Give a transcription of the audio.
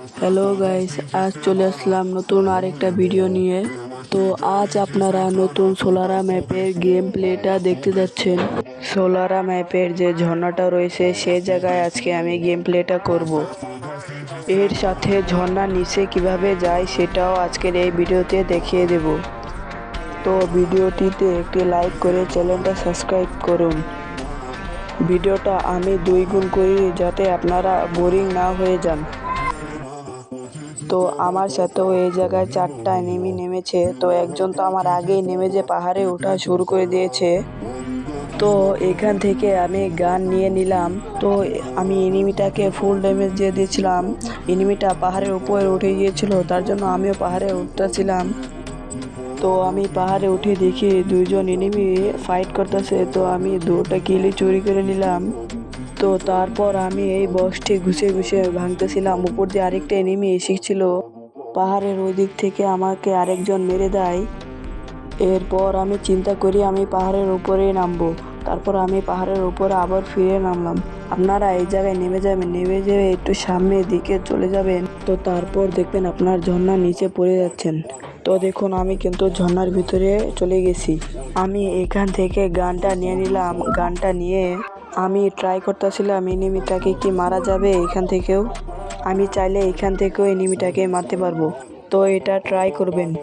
Hello guys আজ চলে আসলাম নতুন আরেকটা ভিডিও নিয়ে। তো আজ আপনারা নতুন সোলারা ম্যাপের গেম প্লেটা দেখতে যাচ্ছেন। সোলারা ম্যাপের যে ঝর্ণাটা রয়েছে সেই জায়গায় আজকে আমি গেম প্লেটা করব। এর সাথে ঝর্ণার নিচে কীভাবে যায় সেটাও আজকের এই ভিডিওতে দেখিয়ে দেব। তো ভিডিওটিতে একটি লাইক করে চ্যানেলটা সাবস্ক্রাইব করুন। ভিডিওটা আমি দুই গুণ করি যাতে আপনারা বোরিং না হয়ে যান। তো আমার সাথেও এই জায়গায় চারটা এনিমি নেমেছে। তো একজন তো আমার আগেই নেমে যে পাহাড়ে ওঠা শুরু করে দিয়েছে। তো এখান থেকে আমি গান নিয়ে নিলাম। তো আমি এনিমিটাকে ফুল ড্যামেজ দিয়ে দিয়েছিলাম। এনিমিটা পাহাড়ের উপরে উঠে গিয়েছিল, তার জন্য আমিও পাহাড়ে উঠতেছিলাম। তো আমি পাহাড়ে উঠে দেখি দুইজন এনিমি ফাইট করতেছে। তো আমি দুটা কিলি চুরি করে নিলাম। তো তারপর আমি এই বক্সটি ঘুষে ঘুষে ভাঙতেছিলাম। উপর দিয়ে আরেকটা এনিমি এসেছিল। পাহাড়ের ওই দিক থেকে আমাকে আরেকজন মেরে দেয়। এরপর আমি চিন্তা করি আমি পাহাড়ের উপরে নামবো। তারপর আমি পাহাড়ের উপরে আবার ফিরে নামলাম। আপনারা এই জায়গায় নেমে যাবেন, নেমে যেয়ে একটু সামনের দিকে চলে যাবেন। তো তারপর দেখবেন আপনার ঝর্ণার নিচে পড়ে যাচ্ছেন। তো দেখুন, আমি কিন্তু ঝর্ণার ভিতরে চলে গেছি। আমি এখান থেকে গানটা নিয়ে নিলাম। গানটা নিয়ে আমি ট্রাই করতেছিলাম এনিমিটাকে কি মারা যাবে এখান থেকেও। আমি চাইলে এখান থেকেও এনিমিটাকে মারতে পারব। তো এটা ট্রাই করবেন।